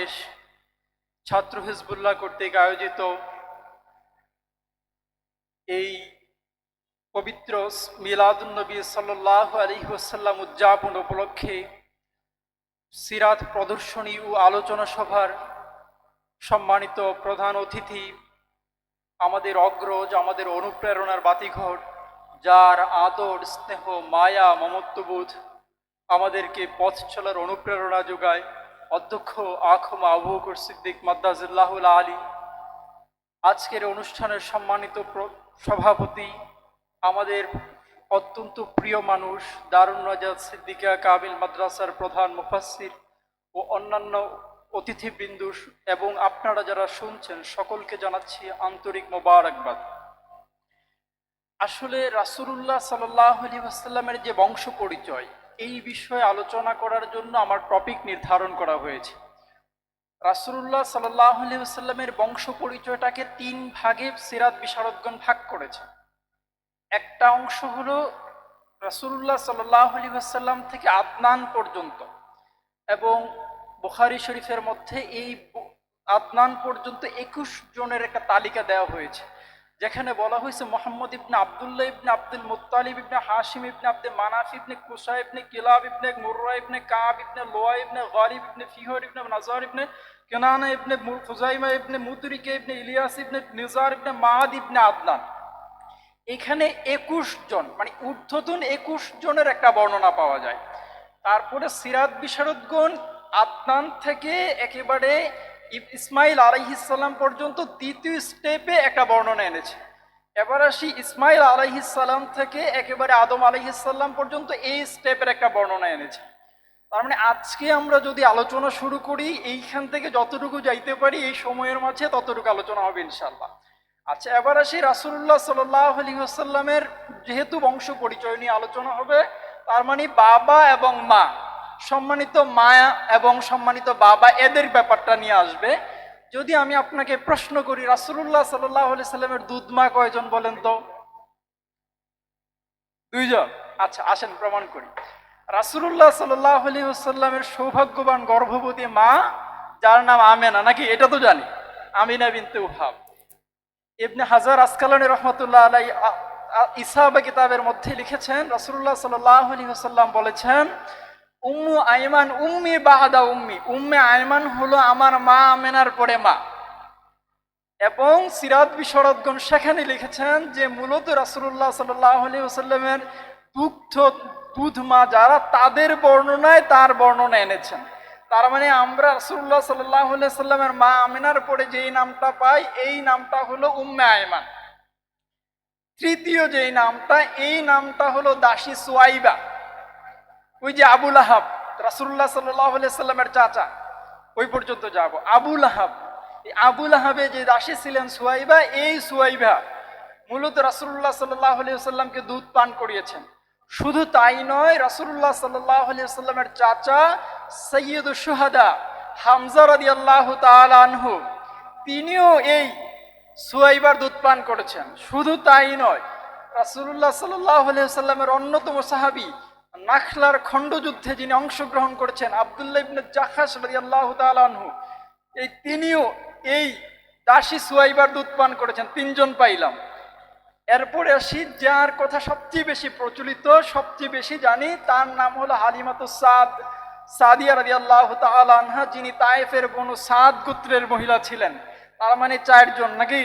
দেশ ছাত্র হিজবুল্লাহ কর্তৃক আয়োজিত এই পবিত্র মিলাদুন্নবী সাল্লাহ আলহিহাসাল্লাম উদযাপন উপলক্ষে সিরাত প্রদর্শনী ও আলোচনা সভার সম্মানিত প্রধান অতিথি, আমাদের অগ্রজ, আমাদের অনুপ্রেরণার বাতিঘর, যার আদর, স্নেহ, মায়া, মমত্ববোধ আমাদেরকে পথ চলার অনুপ্রেরণা যোগায়। অধ্যক্ষ আখমা আবু সিদ্দিক মাদ্দাজুল্লাহুল আলী, আজকের অনুষ্ঠানের সম্মানিত সভাপতি, আমাদের অত্যন্ত প্রিয় মানুষ দারুণ রাজাদ সিদ্দিকা কাবিল মাদ্রাসার প্রধান মুফাসির ও অন্যান্য অতিথিবৃন্দু এবং আপনারা যারা শুনছেন, সকলকে জানাচ্ছি আন্তরিক মোবারকবাদ। আসলে রাসূলুল্লাহ সাল্লাহ আলী আসাল্লামের যে বংশ পরিচয় এই বিষয়ে আলোচনা করার জন্য আমার টপিক নির্ধারণ করা হয়েছে। রাসূলুল্লাহ সাল্লাহ আলী বংশ পরিচয়টাকে তিন ভাগে সিরাত বিশারদগণ ভাগ করেছে। একটা অংশ হলো রাসূলুল্লাহ সাল্লাহ আলী আসাল্লাম থেকে আদনান পর্যন্ত এবং বুখারি শরীফের মধ্যে এই আদনান পর্যন্ত একুশ জনের একটা তালিকা দেওয়া হয়েছে। যেখানে বলা হয়েছে Muhammad ibn Abdullah ibn Abdul Muttalib ibn Hashim ibn Abd Manaf ibn Qusai ibn Kilab ibn Murrah ibn Ka'b ibn Luay ibn Ghalib ibn Fihr ibn Nazar ibn Kinana ibn Khuzaima ibn Mudrika ibn Ilyas ibn Nizar ibn Ma'ad ibn Adnan. এখানে একুশ জন মানে ঊর্ধ্বতন একুশ জনের একটা বর্ণনা পাওয়া যায়। তারপরে সিরাত বিশারদগণ আদনান থেকে একেবারে ইসমাইল আলাইহিসাল্লাম পর্যন্ত দ্বিতীয় স্টেপে একটা বর্ণনা এনেছে। এবার আসি ইসমাইল আলাইহিসাল্লাম থেকে একেবারে আদম আলাইহিসাল্লাম পর্যন্ত এই স্টেপের একটা বর্ণনা এনেছে। তার মানে আজকে আমরা যদি আলোচনা শুরু করি, এইখান থেকে যতটুকু যাইতে পারি, এই সময়ের মাঝে ততটুকু আলোচনা হবে ইনশাল্লাহ আচ্ছা এবার আসি রাসুল্লাহ সাল্লাহ আলী আসাল্লামের যেহেতু বংশ পরিচয় নিয়ে আলোচনা হবে, তার মানে বাবা এবং মা সম্মানিত মায়া এবং সম্মানিত বাবা এদের ব্যাপারটা নিয়ে আসবে। যদি আমি আপনাকে প্রশ্ন করি রাসুল্লাহ সাল্লাহ আলি সাল্লামের দুধ মা কয়জন বলেন তো? দুইজন। আচ্ছা আসেন, প্রমাণ করি। রাসুল্লাহ সাল্লাহ আলী সাল্লামের সৌভাগ্যবান গর্ভবতী মা, যার নাম আমেনা, নাকি এটা তো জানি? আমিনা বিনতে উহাব। ইবনে হাজার আসকালানি রহমতুল্লাহ আলাই ইসাবা কিতাবের মধ্যে লিখেছেন, রাসূলুল্লাহ সাল্লাল্লাহু আলাইহি ওয়াসাল্লাম বলেছেন উম্মু আইমান, উম্মি বাহাদা উম্মি। উম্মে আইমান হলো আমার মা আমেনার পরে মা। এবং সিরাত বিশরদগণ সেখানে লিখেছেন যে, মূলত রাসূলুল্লাহ সাল্লাল্লাহু আলাইহি ওয়াসাল্লামের দুগ্ধ, দুধ মা যারা, তাদের বর্ণনায় তার বর্ণনা এনেছেন। তার মানে আমরা রাসূলুল্লাহ সাল্লাহ সাল্লামের মা আমিনার পরে যেই নামটা পাই, এই নামটা হলো উম্মে আয়মান তৃতীয় যেই নামটা, এই নামটা হলো দাসী সুয়াইবা। ওই যে আবুল আহাব সাল্লাল্লাহু সাল্লামের চাচা, ওই পর্যন্ত যাব। আবুল আহাব আবুল আহাবে যে দাসী ছিলেন সুয়াইবা, এই সুয়াইবা মূলত রাসূলুল্লাহ সাল্লাল্লাহু আলাইহি সাল্লামকে দুধ পান করিয়েছেন। শুধু তাই নয়, রাসূলুল্লাহ সাল্লাল্লাহু আলাইহি সাল্লামের চাচা সৈয়দুশ শুহাদা হামজা রাদিয়াল্লাহু তাআলা আনহু, তিনিও এই সুয়াইবার দুধ পান করেছেন। শুধু তাই নয়, রাসূলুল্লাহ সাল্লাল্লাহু আলাইহি সাল্লামের অন্যতম সাহাবী নাখলার খণ্ডযুদ্ধে যিনি অংশগ্রহণ করেছেন আব্দুল্লাহ ইবনে জাখাস রাদিয়াল্লাহু তাআলা আনহু, এই তিনিও এই দাসী সুয়াইবার দুধ পান করেছেন, তিনজন পাইলাম। এরপরে আসি যার কথা সবচেয়ে বেশি প্রচলিত, সবচেয়ে বেশি জানি, তার নাম হলো হালিমাতু সাদ, সাদিয়া রাদিয়াল্লাহু তাআলা আনহা, যিনি তায়েফের বনু সাদ গোত্রের মহিলা ছিলেন। তার মানে চারজন নাকি?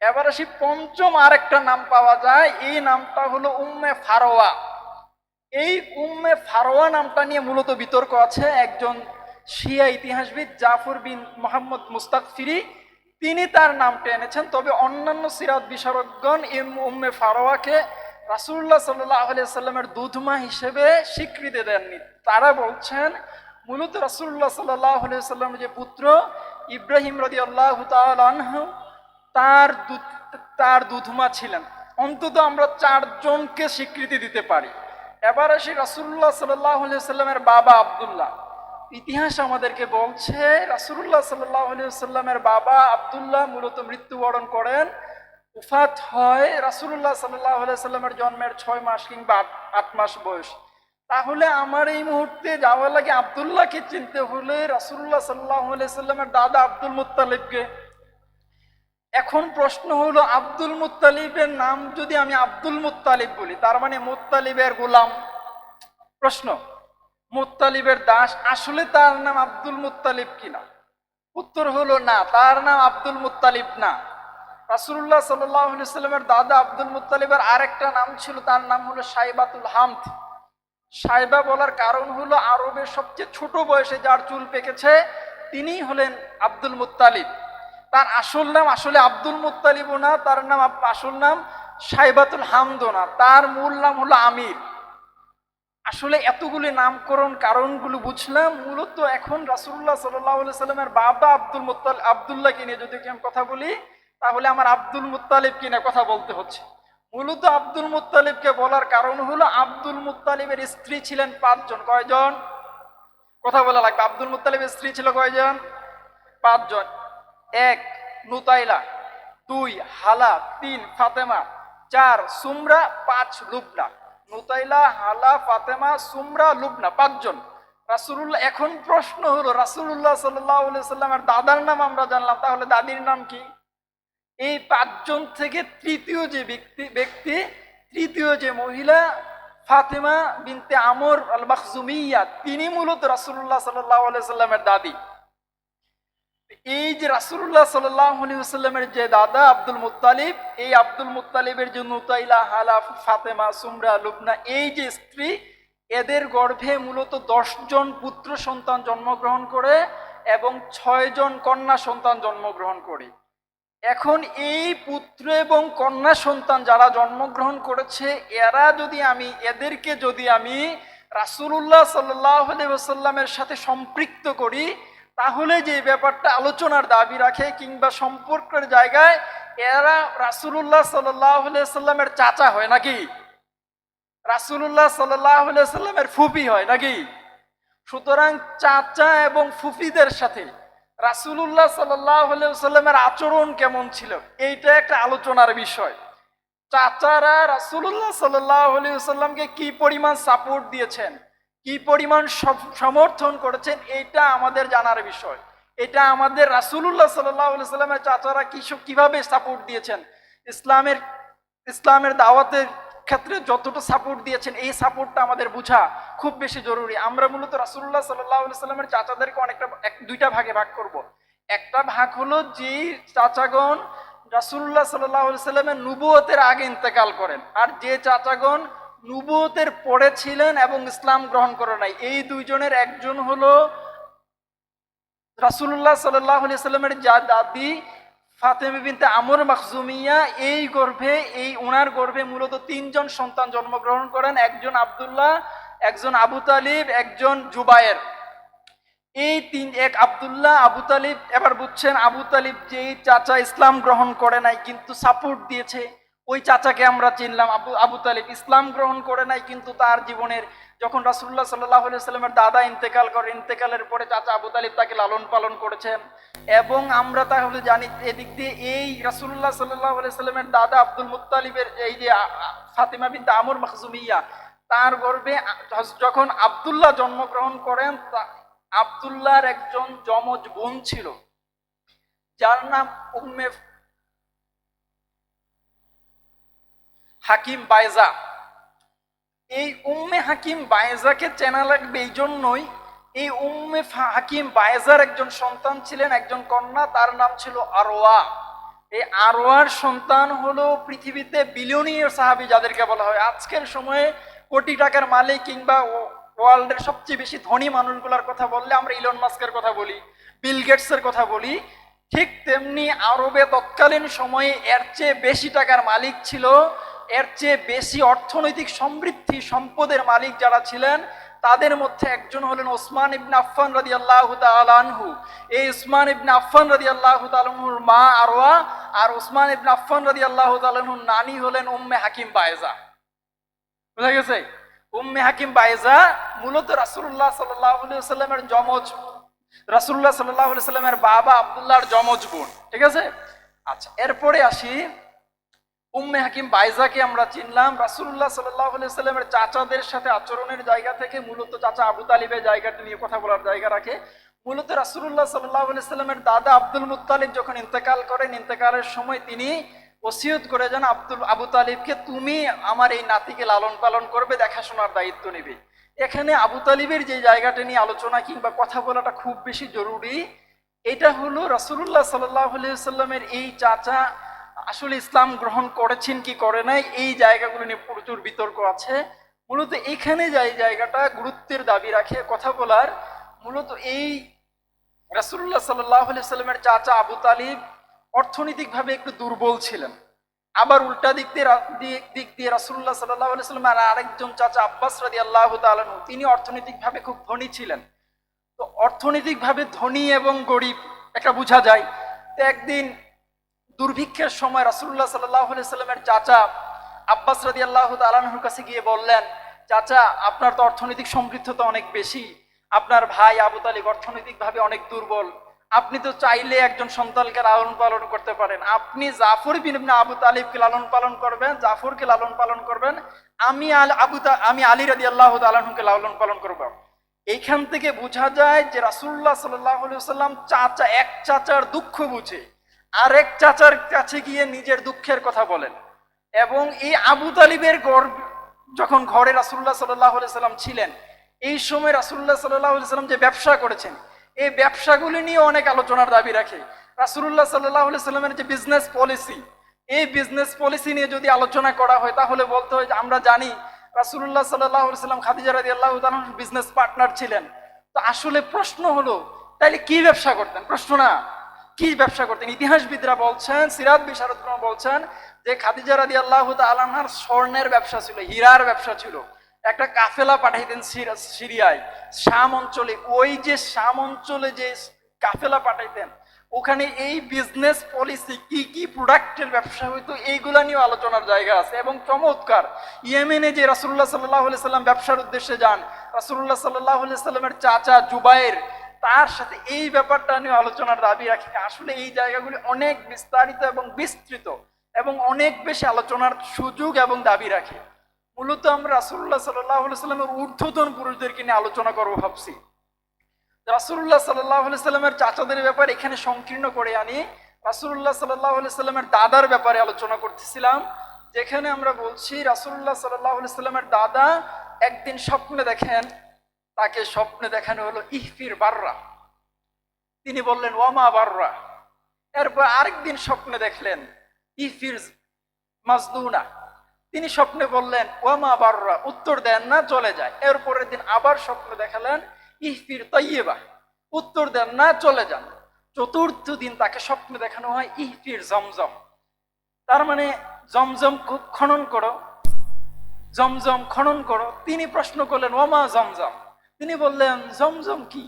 এবার আসি পঞ্চম আরেকটা নাম পাওয়া যায়, এই নামটা হলো উম্মে ফারোয়া। এই উম্মে ফারোয়া নামটা নিয়ে মূলত বিতর্ক আছে। একজন শিয়া ইতিহাসবিদ জাফর বিন মোহাম্মদ মুস্তাকফিরি, তিনি তার নামটা এনেছেন। তবে অন্যান্য সিরাত বিশারদগণ এম উম্মে ফারোয়াকে রাসূলুল্লাহ সাল্লাহ সাল্লামের দুধমা হিসেবে স্বীকৃতি দেননি। তারা বলছেন, মূলত রাসূলুল্লাহ সাল্লাহ সাল্লামের যে পুত্র ইব্রাহিম রদি আল্লাহ আনহু, তার তার দুধমা ছিলেন। অন্তত আমরা চারজনকে স্বীকৃতি দিতে পারি। এবার আসি রাসূলুল্লাহ সাল্লাহ সাল্লামের বাবা আব্দুল্লাহ। ইতিহাস আমাদেরকে বলছে, রাসূলুল্লাহ সাল্লাহ সাল্লামের বাবা আব্দুল্লাহ মূলত মৃত্যুবরণ করেন। উফাত হয় রাসূলুল্লাহ সাল্লাহ সাল্লামের জন্মের ছয় মাস কিংবা আট- মাস বয়স। তাহলে আমার এই মুহূর্তে যাওয়া লাগে আবদুল্লাহকে চিনতে হলে রাসুল্লাহ সাল্লাহ সাল্লামের দাদা আব্দুল মুত্তালিবকে এখন প্রশ্ন হলো আব্দুল মুত্তালিবের নাম যদি আমি আব্দুল মুত্তালিব বলি, তার মানে মুত্তালিবের গোলাম। প্রশ্ন, মুত্তালিবের দাস আসলে তার নাম আব্দুল মুত্তালিব কিনা? উত্তর হলো না, তার নাম আব্দুল মুতালিব না। রাসুল্লাহ সাল্লামের দাদা আব্দুল মুতালিবের আরেকটা নাম ছিল, তার নাম হলো সাইবাতুল হামদ। সাইবা বলার কারণ হলো আরবের সবচেয়ে ছোট বয়সে যার চুল পেকেছে, তিনিই হলেন আব্দুল মুত্তালিব। তার আসল নাম আসলে আব্দুল মুত্তালিবও না, তার নাম আসল নাম সাইবাতুল হামদও না, তার মূল নাম হলো আমির। আসলে এতগুলি নামকরণ কারণগুলো বুঝলাম, মূলত এখন রাসুল্লাহ সাল্লাহ সাল্লামের বাবা আব্দুল মুত্তাল আবদুল্লাহকে নিয়ে যদি আমি কথা বলি, তাহলে আমার আব্দুল মুত্তালিব কিনে কথা বলতে হচ্ছে। মূলত আব্দুল মুতালিবকে বলার কারণ হলো আব্দুল মুত্তালিবের স্ত্রী ছিলেন পাঁচজন। কয়জন? কথা বলা লাগবে। আব্দুল মুতালিবের স্ত্রী ছিল কয়জন? পাঁচজন। এক, নুতাইলা। দুই, হালা। তিন, ফাতেমা। চার, সুমরা। পাঁচ, লুবনা। নুতাইলা, হালা, ফাতেমা, সুমরা, লুবনা, পাঁচজন। রাসুল্লাহ এখন প্রশ্ন হলো রাসুল্লাহ সাল্লাহ সাল্লামের দাদার নাম আমরা জানলাম, তাহলে দাদির নাম কি? এই পাঁচজন থেকে তৃতীয় যে ব্যক্তি ব্যক্তি, তৃতীয় যে মহিলা, ফাতেমা বিনতে আমর আল মখজুমিয়া তিনি মূলত রাসুল্লাহ সাল্লাহ সাল্লামের দাদি। এই যে রাসুল্লাহ সাল্লামের যে দাদা আব্দুল মুত্তালিব, এই আব্দুল মুত্তালিবের যে নুতাইলা হালা ফাতেমা, সুমরা, লুবনা, এই যে স্ত্রী, এদের গর্ভে মূলত জন পুত্র সন্তান জন্মগ্রহণ করে এবং ছয় জন কন্যা সন্তান জন্মগ্রহণ করে। এখন এই পুত্র এবং কন্যা সন্তান যারা জন্মগ্রহণ করেছে, এরা যদি আমি, এদেরকে যদি আমি রাসুল্লাহ সাল্লামের সাথে সম্পৃক্ত করি তাহলে যে ব্যাপারটা আলোচনার দাবি রাখে কিংবা সম্পর্কের জায়গায়, এরা রাসুল্লাহ সাল্লামের চাচা হয় নাকি? রাসুল্লাহ সাল্লামের ফুপি হয় নাকি? সুতরাং চাচা এবং ফুফিদের সাথে রাসুল্লাহ সাল্লামের আচরণ কেমন ছিল, এইটা একটা আলোচনার বিষয়। চাচারা রাসুল্লাহ সাল্লামকে কি পরিমাণ সাপোর্ট দিয়েছেন? কি পরিমাণ সমর্থন করেছেন এটা আমাদের জানার বিষয়। এটা আমাদের রাসুল্লাহ সাল্লাহ সাল্লামের চাচারা কি কীভাবে সাপোর্ট দিয়েছেন? ইসলামের ইসলামের দাওয়াতের ক্ষেত্রে যতটা সাপোর্ট দিয়েছেন, এই সাপোর্টটা আমাদের বোঝা খুব বেশি জরুরি। আমরা মূলত রাসুল্লাহ সাল্লাহ সাল্লামের চাচাদেরকে অনেকটা এক, দুইটা ভাগে ভাগ করব। একটা ভাগ হলো যে চাচাগণ রাসুল্লাহ সাল্লাহ সাল্লামের নুবুয়তের আগে ইন্তেকাল করেন। আর যে চাচাগণ নুবুয়তের পরে ছিলেন এবং ইসলাম গ্রহণ করে নাই। এই দুইজনের একজন হলো রাসুল্লাহ সাল্লাহ সাল্লামের যা দাদি ফাতেমা বিনতে আমর মাকজুমিয়া এই গর্ভে, এই ওনার গর্ভে মূলত তিনজন সন্তান জন্মগ্রহণ করেন। একজন আব্দুল্লাহ, একজন আবু তালিব, একজন জুবায়ের। এই তিন, এক আব্দুল্লাহ, আবু তালিব, এবার বুঝছেন আবু তালিব যে চাচা ইসলাম গ্রহণ করে নাই, কিন্তু সাপোর্ট দিয়েছে। ওই চাচাকে আমরা চিনলাম, আবু আবু তালিব ইসলাম গ্রহণ করে নাই, কিন্তু তার জীবনের যখন রাসুল্লাহ সাল্লাহ সাল্লামের দাদা ইন্তেকাল করে, ইন্তেকালের পরে চাচা আবু তালিব তাকে লালন পালন করেছেন এবং আমরা তাহলে জানি এদিক দিয়ে এই রাসুল্লাহ সাল্লাহ সাল্লামের দাদা আব্দুল মুত্তালিবের এই যে ফাতিমা বিনতে আমর মখজুমিয়া, তার গর্বে যখন আব্দুল্লাহ জন্মগ্রহণ করেন আব্দুল্লাহর একজন যমজ বোন ছিল, যার নাম উম্মে হাকিম বায়জা এই উম্মে হাকিম বায়েজাকে চেনা লাগবে এই জন্যই এই উম্মে হাকিম বায়েজার একজন সন্তান ছিলেন, একজন কন্যা, তার নাম ছিল আরোয়া। এই আরোয়ার সন্তান হলো পৃথিবীতে বিলিয়নিয়ার সাহাবি যাদেরকে বলা হয়। আজকের সময়ে কোটি টাকার মালিক কিংবা ওয়ার্ল্ডের সবচেয়ে বেশি ধনী মানুষগুলোর কথা বললে আমরা ইলন মাস্কের কথা বলি বিল গেটসের কথা বলি। ঠিক তেমনি আরবে তৎকালীন সময়ে এর চেয়ে বেশি টাকার মালিক ছিল এর চেয়ে বেশি অর্থনৈতিক সমৃদ্ধি সম্পদের মালিক যারা ছিলেন, তাদের মধ্যে একজন হলেন ওসমান ইবনে আফফান রাদি আল্লাহ আনহু। এই ওসমান ইবনে আফফান রাদি আল্লাহ তালহুর মা আরোয়া আর ওসমান ইবনে আফফান রাদি আল্লাহ তালহুর নানি হলেন উম্মে হাকিম বায়েজা। বুঝা গেছে? উম্মে হাকিম বায়েজা মূলত রাসুল্লাহ সাল্লাহ সাল্লামের জমজ রাসুল্লাহ সাল্লাহ সাল্লামের বাবা আবদুল্লাহর জমজ বোন। ঠিক আছে? আচ্ছা এরপরে আসি উম্মে হাকিম বাইজাকে আমরা চিনলাম। রাসুল্লাহ সাল্লাহ সাল্লামের চাচাদের সাথে আচরণের জায়গা থেকে মূলত চাচা আবু তালিবের জায়গাটা নিয়ে কথা বলার জায়গা রাখে। মূলত রাসুল্লাহ সাল্লাহ সাল্লামের দাদা আব্দুল মুতালিব যখন ইন্তেকাল করেন, ইন্তেকালের সময় তিনি ওসিয়ত করে যান, আব্দুল, আবু তালিবকে তুমি আমার এই নাতিকে লালন পালন করবে, দেখাশোনার দায়িত্ব নেবে। এখানে আবু তালিবের যে জায়গাটা নিয়ে আলোচনা কিংবা কথা বলাটা খুব বেশি জরুরি, এটা হলো রাসুল্লাহ সাল্লাহ সাল্লামের এই চাচা আসলে ইসলাম গ্রহণ করেছেন কি করে নাই, এই জায়গাগুলো নিয়ে প্রচুর বিতর্ক আছে। মূলত এখানে যে জায়গাটা গুরুত্বের দাবি রাখে কথা বলার, মূলত এই রাসুল্লাহ সাল্লাহ সাল্লামের চাচা আবু তালিব অর্থনৈতিকভাবে একটু দুর্বল ছিলেন। আবার উল্টা দিক দিয়ে দিক- দিয়ে রাসুল্লাহ সাল্লাহ সাল্লাম আর আরেকজন চাচা আব্বাস রাদি আল্লাহ তালু তিনি অর্থনৈতিকভাবে খুব ধনী ছিলেন। তো অর্থনৈতিকভাবে ধনী এবং গরিব, একটা বোঝা যায়। তো একদিন দুর্ভিক্ষের সময় রাসুল্লাহ সাল্লাহ সাল্লামের চাচা আব্বাস রাদি আল্লাহ তালাহুর কাছে গিয়ে বললেন, চাচা, আপনার তো অর্থনৈতিক সমৃদ্ধতা অনেক বেশি। আপনার ভাই আবু তালিব অর্থনৈতিকভাবে অনেক দুর্বল। আপনি তো চাইলে একজন সন্তানকে লালন পালন করতে পারেন। আপনি জাফর বিন আবু তালিবকে লালন পালন করবেন, জাফরকে লালন পালন করবেন। আমি আল, আবু আমি আলী রাদি আল্লাহ তালাহুকে লালন পালন করব। এইখান থেকে বোঝা যায় যে রাসুল্লাহ সাল্লাহ সাল্লাম চাচা, এক চাচার দুঃখ বুঝে। আরেক চাচার কাছে গিয়ে নিজের দুঃখের কথা বলেন। এবং এই আবু তালিবের গর্ব, যখন ঘরে রাসুল্লাহ সাল্লাহ সাল্লাম ছিলেন, এই সময় রাসুল্লাহ সাল্লাহ সাল্লাম যে ব্যবসা করেছেন, এই ব্যবসাগুলি নিয়ে অনেক আলোচনার দাবি রাখে। রাসুল্লাহ সাল্লাহ সাল্লামের যে বিজনেস পলিসি এই বিজনেস পলিসি নিয়ে যদি আলোচনা করা হয়, তাহলে বলতে হয় যে আমরা জানি রাসুল্লাহ সাল্লাহ সাল্লাম খাদিজা রাদি আল্লাহ বিজনেস পার্টনার ছিলেন। তো আসলে প্রশ্ন হলো, তাইলে কি ব্যবসা করতেন? প্রশ্ন না। কি ব্যবসা করতেন? ইতিহাসবিদরা বলছেন, সিরাত বিশারদরা বলছেন যে খাদিজা রাদি আল্লাহ আলাহার স্বর্ণের ব্যবসা ছিল, হীরার ব্যবসা ছিল। একটা কাফেলা পাঠাইতেন সিরা- সিরিয়ায়, শাম অঞ্চলে। ওই যে শাম অঞ্চলে যে কাফেলা পাঠাইতেন, ওখানে এই বিজনেস পলিসি কি কি প্রোডাক্টের ব্যবসা হইতো, এইগুলা নিয়ে আলোচনার জায়গা আছে। এবং চমৎকার, ইয়েমেনে যে রাসুল্লাহ সাল্লাহ সাল্লাম ব্যবসার উদ্দেশ্যে যান রাসুল্লাহ সাল্লাহ সাল্লামের চাচা জুবাইর তার সাথে এই ব্যাপারটা নিয়ে আলোচনার দাবি রাখি আসলে এই জায়গাগুলি অনেক বিস্তারিত এবং বিস্তৃত এবং অনেক বেশি আলোচনার সুযোগ এবং দাবি রাখে। মূলত আমরা রাসুল্লাহ সাল্লাহ সাল্লামের ঊর্ধ্বতন পুরুষদেরকে নিয়ে আলোচনা করব ভাবছি। রাসুল্লাহ সাল্লাহ সাল্লামের চাচাদের ব্যাপারে এখানে সংকীর্ণ করে আনি। রাসুল্লাহ সাল্লাহ সাল্লামের দাদার ব্যাপারে আলোচনা করতেছিলাম। যেখানে আমরা বলছি রাসুল্লাহ সাল্লাহ সাল্লামের দাদা একদিন স্বপ্নে দেখেন তাকে স্বপ্নে দেখানো হলো, ইহফির বাররা। তিনি বললেন, ওয়ামা বাররা। এরপর আরেকদিন স্বপ্নে দেখলেন, ইহফির মাজদুনা তিনি স্বপ্নে বললেন, ওয়ামা বাররা, উত্তর দেন না, চলে যায়। এরপরের দিন আবার স্বপ্ন দেখালেন, ইহফির তৈবা উত্তর দেন না, চলে যান। চতুর্থ দিন তাকে স্বপ্নে দেখানো হয়, ইহফির জমজম। তার মানে জমজম খনন করো। জমজম খনন করো। তিনি প্রশ্ন করলেন ওমা জমজম? তিনি বললেন, জমজম কি?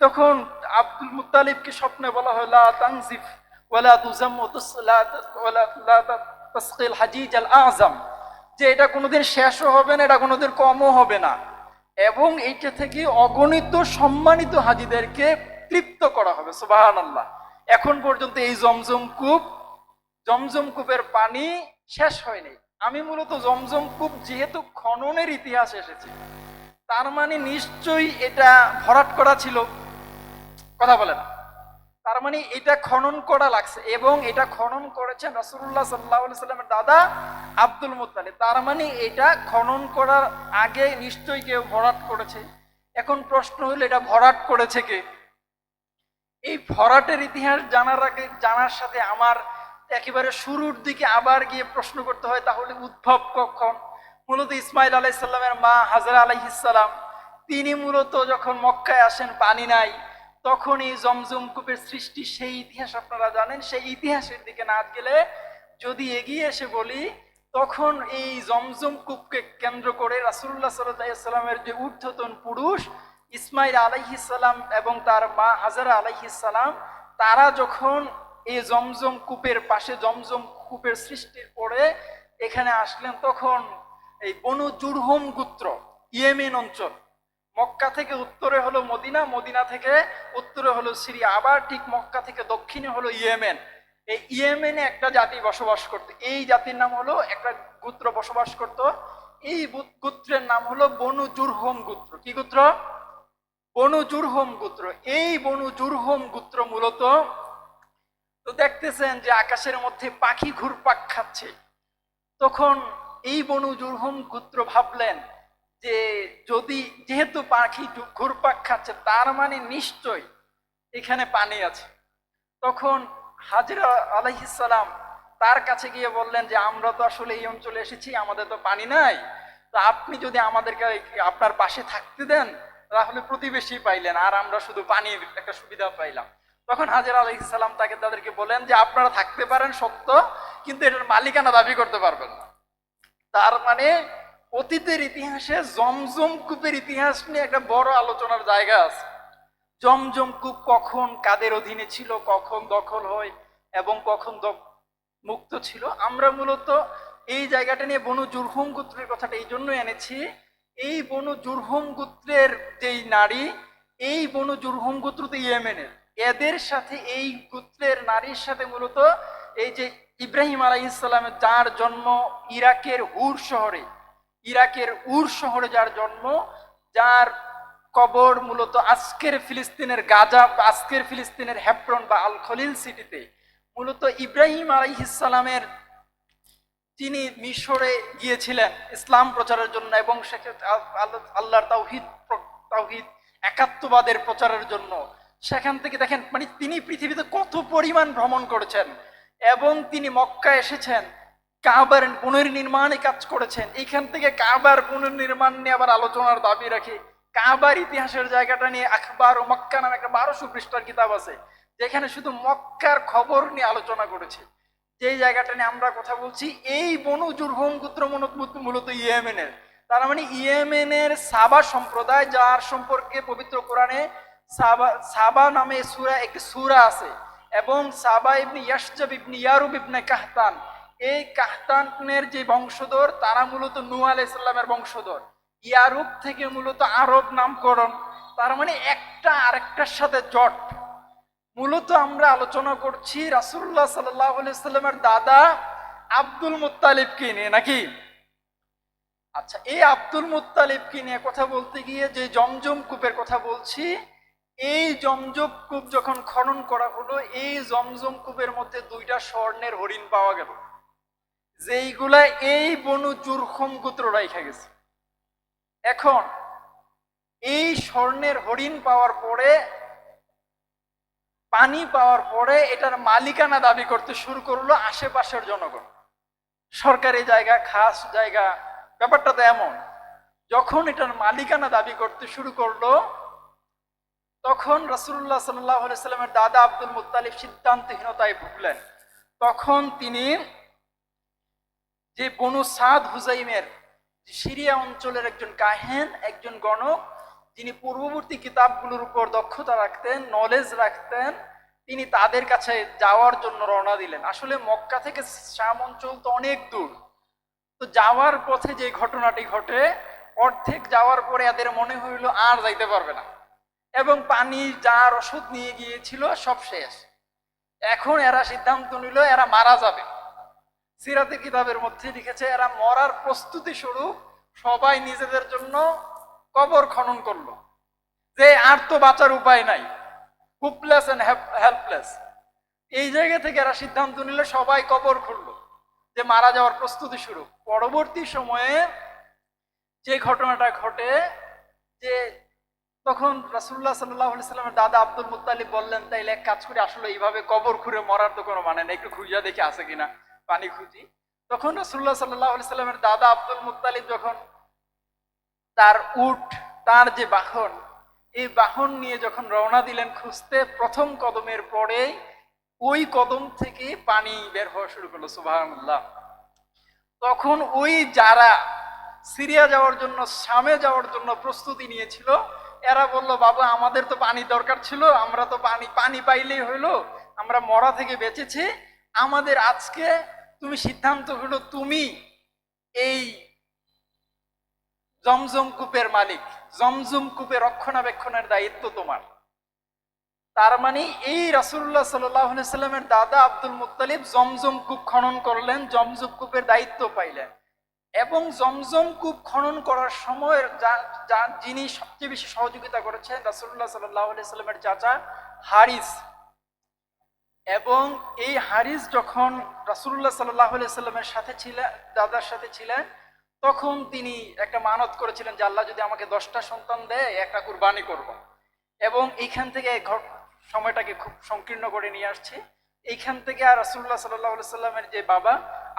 তখন আব্দুল মুতালিবকে স্বপ্নে বলা হয়, লা যে এটা কোনোদিন শেষও হবে না, এটা কোনোদিন কমও হবে না। এবং এইটা থেকে অগণিত সম্মানিত হাজিদেরকে তৃপ্ত করা হবে সুবাহান আল্লাহ এখন পর্যন্ত এই জমজম কূপ, জমজম কূপের পানি শেষ হয়নি। আমি মূলত জমজম কূপ যেহেতু খননের ইতিহাস এসেছে তার মানে নিশ্চয়ই এটা ভরাট করা ছিল। কথা বলে না তার মানে এটা খনন করা লাগছে এবং এটা খনন করেছেন রাসুল্লাহ সাল্লাহ সাল্লামের দাদা আব্দুল মুতালিব তার মানে এটা খনন করার আগে নিশ্চয়ই কেউ ভরাট করেছে। এখন প্রশ্ন হলো, এটা ভরাট করেছে কে? এই ভরাটের ইতিহাস জানার আগে, জানার সাথে আমার একেবারে শুরুর দিকে আবার গিয়ে প্রশ্ন করতে হয়, তাহলে উদ্ভব কখন? মূলত ইসমাইল আলাইসাল্লামের মা হাজরা আলাইহিসাল্লাম তিনি মূলত যখন মক্কায় আসেন পানি নাই তখন এই জমজম কূপের সৃষ্টি সেই ইতিহাস আপনারা জানেন, সেই ইতিহাসের দিকে না গেলে যদি এগিয়ে এসে বলি, তখন এই জমজম কূপকে কেন্দ্র করে রাসুল্লাহ সাল্লামের যে ঊর্ধ্বতন পুরুষ ইসমাইল আলাইহিসাল্লাম এবং তার মা হাজারা আলাইহিসাল্লাম তারা যখন এই জমজম কূপের পাশে জমজম কূপের সৃষ্টির পরে এখানে আসলেন, তখন এই বনু জুরহম গোত্র, ইয়েমেন অঞ্চল। মক্কা থেকে উত্তরে হলো মদিনা মদিনা থেকে উত্তরে হলো সিরিয়া। আবার ঠিক মক্কা থেকে দক্ষিণে হলো ইয়েমেন। এই ইয়েমেনে একটা জাতি বসবাস করত। এই জাতির নাম হলো, একটা গোত্র বসবাস করত। এই গোত্রের নাম হলো বনু জুরহম গোত্র। কি গোত্র? বনু জুরহম গোত্র। এই বনু জুরহম গোত্র মূলত, তো দেখতেছেন যে আকাশের মধ্যে পাখি ঘুরপাক খাচ্ছে। তখন এই বনু জুরহম গোত্র ভাবলেন যে যদি যেহেতু পাখি ঘুরপাক খাচ্ছে, তার মানে নিশ্চয় এখানে পানি আছে। তখন হাজরা আলাইহিসালাম তার কাছে গিয়ে বললেন যে, আমরা তো আসলে এই অঞ্চলে এসেছি, আমাদের তো পানি নাই। তো আপনি যদি আমাদেরকে আপনার পাশে থাকতে দেন, তাহলে প্রতিবেশী পাইলেন, আর আমরা শুধু পানির একটা সুবিধা পাইলাম। তখন হাজির আলাইহিসাল্লাম তাকে তাদেরকে বলেন যে, আপনারা থাকতে পারেন সত্য, কিন্তু এটার মালিকানা দাবি করতে পারবেন না। তার মানে অতীতের ইতিহাসে জমজম কূপের ইতিহাস নিয়ে একটা বড় আলোচনার জায়গা আছে। জমজম কূপ কখন কাদের অধীনে ছিল, কখন দখল হয় এবং কখন মুক্ত ছিল, আমরা মূলত এই জায়গাটা নিয়ে বনু জুরহুম গোত্রের কথাটা এই জন্য এনেছি। এই বনু জুরহুম গোত্রের যেই নারী, এই বনু জুরহুম গোত্র তো ইয়েমেনের। এদের সাথে এই গোত্রের নারীর সাথে মূলত এই যে ইব্রাহিম আলাইসালামের যার জন্ম ইরাকের উর শহরে, ইরাকের উর শহরে যার জন্ম, যার কবর মূলত আজকের ফিলিস্তিনের গাজা, আজকের ফিলিস্তিনের হ্যাপ্রন বা আল খলিল সিটিতে। মূলত ইব্রাহিম আলাইহিসালামের তিনি মিশরে গিয়েছিলেন ইসলাম প্রচারের জন্য এবং সেক্ষেত্রে আল- আল- আল্লাহর তাওহিদ তাওহিদ একাত্মবাদের প্রচারের জন্য। সেখান থেকে দেখেন মানে তিনি পৃথিবীতে কত পরিমাণ ভ্রমণ করেছেন। এবং তিনি মক্কা এসেছেন, কাবার পুনর্নির্মাণে কাজ করেছেন। এখান থেকে কাবার পুনর্নির্মাণ নিয়ে আবার আলোচনার দাবি রাখে। কাবার ইতিহাসের জায়গাটা নিয়ে আখবার ও মক্কা নামে একটা বারোশো পৃষ্ঠার কিতাব আছে, যেখানে শুধু মক্কার খবর নিয়ে আলোচনা করেছে। যে জায়গাটা নিয়ে আমরা কথা বলছি, এই বনু জুরহুম গোত্র মূলত ইয়েমেনের। তার মানে ইয়েমেনের সাবা সম্প্রদায়, যার সম্পর্কে পবিত্র কোরআনে সাবা সাবা নামে সুরা, একটি সুরা আছে। এবং সাবা ইবনি ইয়াসজাব ইবনি ইয়ারুব ইবনে কাহতান। এই কাহতানের যে বংশধর, তারা মূলত নূ আলাইসাল্লামের বংশধর। ইয়ারুব থেকে মূলত আরব নামকরণ। তার মানে একটা আরেকটার সাথে জট। মূলত আমরা আলোচনা করছি রাসুল্লাহ সাল্লামের দাদা আব্দুল মুত্তালিবকে নিয়ে, নাকি? আচ্ছা এই আব্দুল মুত্তালিবকে নিয়ে কথা বলতে গিয়ে যে জমজম কূপের কথা বলছি এই জমজম কূপ যখন খনন করা হলো, এই জমজম কূপের মধ্যে দুইটা স্বর্ণের হরিণ পাওয়া গেল। যেইগুলা এই বনু জুরখম গোত্র রাইখা গেছে। এখন এই স্বর্ণের হরিণ পাওয়ার পরে, পানি পাওয়ার পরে এটার মালিকানা দাবি করতে শুরু করল আশেপাশের জনগণ। সরকারি জায়গা, খাস জায়গা, ব্যাপারটা তো এমন। যখন এটার মালিকানা দাবি করতে শুরু করল তখন রসুল্লাহ সাল্লাহ সাল্লামের দাদা আব্দুল মুতালিব সিদ্ধান্তহীনতায় ভুগলেন। তখন তিনি যে বনু সাদ হুজাইমের সিরিয়া অঞ্চলের একজন কাহেন, একজন গণক, যিনি পূর্ববর্তী কিতাবগুলোর উপর দক্ষতা রাখতেন নলেজ রাখতেন, তিনি তাদের কাছে যাওয়ার জন্য রওনা দিলেন। আসলে মক্কা থেকে শাম অঞ্চল তো অনেক দূর। তো যাওয়ার পথে যে ঘটনাটি ঘটে, অর্ধেক যাওয়ার পরে এদের মনে হইল আর যাইতে পারবে না। এবং পানি যার ওষুধ নিয়ে গিয়েছিল সব শেষ। এখন এরা সিদ্ধান্ত নিল এরা মারা যাবে। সিরাতে কিতাবের মধ্যে লিখেছে, এরা মরার প্রস্তুতি স্বরূপ সবাই নিজেদের জন্য কবর খনন করল। যে আর তো বাঁচার উপায় নাই। হুপলেস এন্ড হেল্পলেস এই জায়গা থেকে এরা সিদ্ধান্ত নিল সবাই কবর খুললো, যে মারা যাওয়ার প্রস্তুতি শুরু। পরবর্তী সময়ে যে ঘটনাটা ঘটে, যে তখন রাসুল্লাহ সাল্লাহ সাল্লামের দাদা আব্দুল মুতালিব বললেন, তাইলে এক কাজ করে, আসলে এইভাবে কবর খুঁড়ে মরার তো কোনো মানে নেই, একটু খুঁজিয়া দেখে আছে কিনা, পানি খুঁজি। তখন রসুল্লাহ সাল্লাহ সাল্লামের দাদা আব্দুল মুতালিব যখন তার উট, তার যে বাহন, এই বাহন নিয়ে যখন রওনা দিলেন, খুঁজতে প্রথম কদমের পরে ওই কদম থেকে পানি বের হওয়া শুরু করল সুবাহান্লাহ তখন ওই যারা সিরিয়া যাওয়ার জন্য সামে যাওয়ার জন্য প্রস্তুতি নিয়েছিল এরা বলল, বাবা, আমাদের তো পানি দরকার ছিল, আমরা তো পানি পানি পাইলেই হইল, আমরা মরা থেকে বেঁচেছি। আমাদের আজকে তুমি সিদ্ধান্ত হলো, তুমি এই জমজম কূপের মালিক, জমজম কূপে রক্ষণাবেক্ষণের দায়িত্ব তোমার। তার মানে এই রাসুল্লাহ সাল্লামের দাদা আব্দুল মুত্তালিব জমজম কূপ খনন করলেন, জমজম কূপের দায়িত্ব পাইলেন। এবং জমজম কূপ খনন করার সময় যা- যিনি সবচেয়ে বেশি সহযোগিতা করেছেন রাসুল্লাহ সাল্লাহ সাল্লামের চাচা হারিস এবং এই হারিস যখন রাসুল্লাহ সাল্লাহ সাল্লামের সাথে ছিলেন, দাদার সাথে ছিলেন, তখন তিনি একটা মানত করেছিলেন যে, আল্লাহ যদি আমাকে দশটা সন্তান দেয়, একটা কুরবানি করব। এবং এইখান থেকে সময়টাকে খুব সংকীর্ণ করে নিয়ে আসছে এইখান থেকে আর রাসুল্লাহ সাল্লাহ সাল্লামের যে বাবা,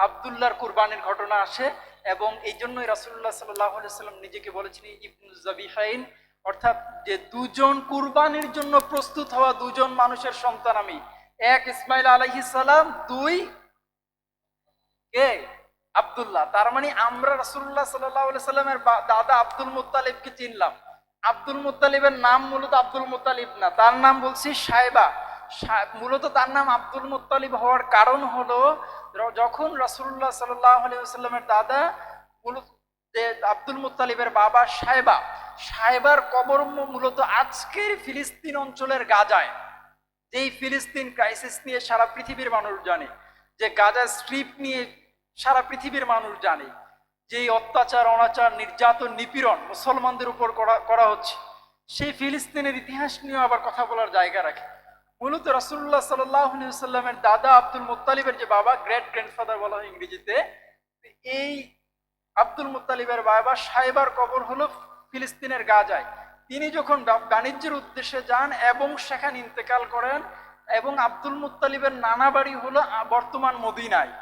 আবদুল্লাহর কুরবানির ঘটনা আসে এবং এই জন্যই রাসুল্লাহ সাল্লাহ সাল্লাম নিজেকে বলেছেন ইবনু জাবিহাইন অর্থাৎ যে দুজন কুরবানির জন্য প্রস্তুত হওয়া দুজন মানুষের সন্তান আমি। এক ইসমাইল সালাম, দুই কে? আব্দুল্লাহ। তার মানে আমরা রাসূলুল্লাহ সাল্লাহ সাল্লামের দাদা আব্দুল মুত্তালিবকে চিনলাম। আব্দুল মুত্তালিবের নাম মূলত আব্দুল মুত্তালিব না, তার নাম বলছি সাহেবা মূলত তার নাম আব্দুল মুত্তালিব হওয়ার কারণ হলো যখন আলাইহি সাল্লামের দাদা আব্দুল মুত্তালিবের বাবা সাহেবা, সাহেবার কবর মূলত আজকের ফিলিস্তিন অঞ্চলের গাজায়। যেই ফিলিস্তিন ক্রাইসিস নিয়ে সারা পৃথিবীর মানুষ জানে, যে গাজা স্ট্রিপ নিয়ে সারা পৃথিবীর মানুষ জানে, যেই অত্যাচার, অনাচার, নির্যাতন, নিপীড়ন মুসলমানদের উপর করা করা হচ্ছে। সেই ফিলিস্তিনের ইতিহাস নিয়েও আবার কথা বলার জায়গা রাখে। মূলত রাসুল্লাহ সাল্লামের দাদা আব্দুল মুত্তালিবের যে বাবা গ্রেট গ্র্যান্ডফাদার বলা হয় ইংরেজিতে, এই আব্দুল মুত্তালিবের বাবা সাহেবার কবর হলো ফিলিস্তিনের গাজায়। তিনি যখন বাণিজ্যের উদ্দেশ্যে যান এবং সেখানে ইন্তেকাল করেন এবং আব্দুল মুত্তালিবের নানা বাড়ি হলো বর্তমান মদিনায়।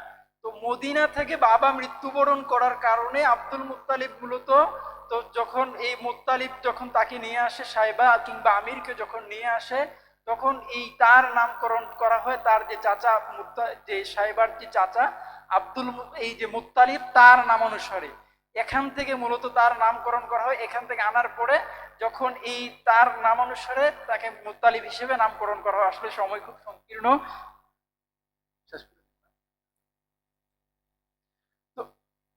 তো মদিনা থেকে বাবা মৃত্যুবরণ করার কারণে আব্দুল মুতালিব মূলত, তো যখন এই মুত্তালিব যখন তাকে নিয়ে আসে সাহেবা কিংবা আমিরকে যখন নিয়ে আসে তখন এই তার নামকরণ করা হয়, তার যে চাচা যে সাহেবার যে চাচা আব্দুল এই যে মুত্তালিব তার নাম অনুসারে। এখান থেকে মূলত তার নামকরণ করা হয়, এখান থেকে আনার পরে যখন এই তার নাম অনুসারে তাকে মুত্তালিব হিসেবে নামকরণ করা হয়। আসলে সময় খুব সংকীর্ণ।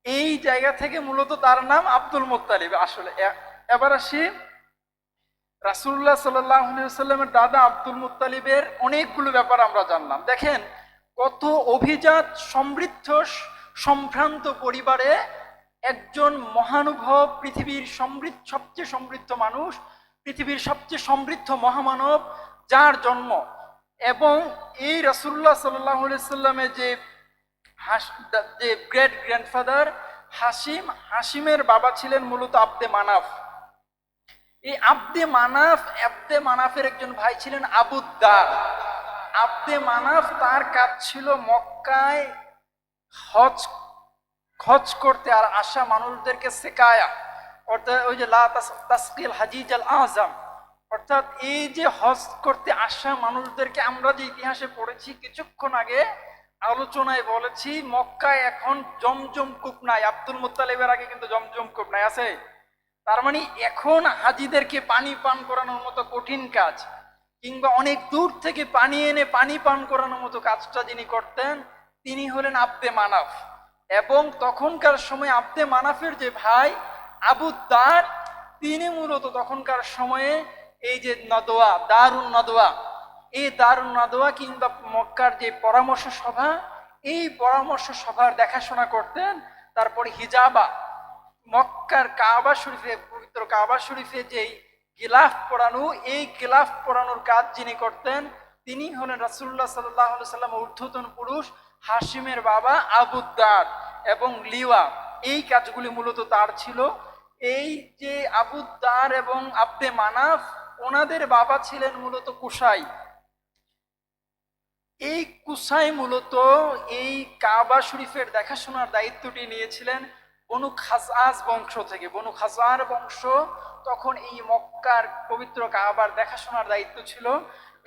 এই জায়গা থেকে মূলত তার নাম আব্দুল মুত্তালিব আসলে এবার আসি রাসুল্লাহ সাল্লামের দাদা আব্দুল মুত্তালিবের অনেকগুলো ব্যাপার আমরা জানলাম। দেখেন, কত অভিজাত, সমৃদ্ধ, সম্ভ্রান্ত পরিবারে একজন মহানুভব, পৃথিবীর সমৃদ্ধ, সবচেয়ে সমৃদ্ধ মানুষ, পৃথিবীর সবচেয়ে সমৃদ্ধ মহামানব, যার জন্ম এবং এই রাসুল্লাহ সাল্লাহ সাল্লামের যে হাস- যে গ্রেট গ্র্যান্ডফাদার হাসিম, হাসিমের বাবা ছিলেন মূলত আব্দে মানাফ। এই আব্দে মানাফ, আব্দে মানাফের একজন ভাই ছিলেন আবুদ্দার। আব্দে মানাফ তার কাজ ছিল মক্কায় হজ হজ করতে আর আসা মানুষদেরকে শেখায়া। অর্থাৎ ওই যে তাসকিল হাজিজ আল আজম। অর্থাৎ এই যে হজ করতে আসা মানুষদেরকে আমরা যে ইতিহাসে পড়েছি, কিছুক্ষণ আগে আলোচনায় বলেছি, মক্কায় এখন জমজম কূপ নাই। আব্দুল মুত্তালিবের আগে কিন্তু জমজম কূপ নাই, আছে? তার মানে এখন হাজিদেরকে পানি পান করানোর মতো কঠিন কাজ, কিংবা অনেক দূর থেকে পানি এনে পানি পান করানোর মতো কাজটা যিনি করতেন, তিনি হলেন আব্দে মানাফ। এবং তখনকার সময় আব্দে মানাফের যে ভাই আবুদ্দার তিনি মূলত তখনকার সময়ে এই যে নদোয়া দারুণ নদোয়া এই দারুণ নদোয়া কিংবা মক্কার যে পরামর্শ সভা, এই পরামর্শ সভার দেখাশোনা করতেন। তারপরে হিজাবা মক্কার কাবা শরীফে, পবিত্র কাবা শরীফে যেই গিলাফ পরানো এই গিলাফ পরানোর কাজ যিনি করতেন, তিনি হলেন রাসুল্লাহ সাল্লাহ সাল্লাম ঊর্ধ্বতন পুরুষ হাসিমের বাবা আবুদ্দার এবং লিওয়া। এই কাজগুলি মূলত তার ছিল। এই যে আবুদ্দার এবং আব্দে মানাফ, ওনাদের বাবা ছিলেন মূলত কুসাই এই কুসাই মূলত এই কাবা শরীফের দেখাশোনার দায়িত্বটি নিয়েছিলেন বনু খাসআস বংশ থেকে। বনু খাসার বংশ তখন এই মক্কার পবিত্র কাবার দেখাশোনার দায়িত্ব ছিল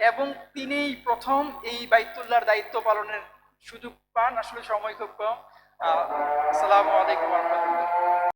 এবং তিনিই প্রথম এই বাইতুল্লার দায়িত্ব পালনের সুযোগ পান। আসলে সময় খুব কম। আসসালামু আলাইকুম রহমতুল্লাহ।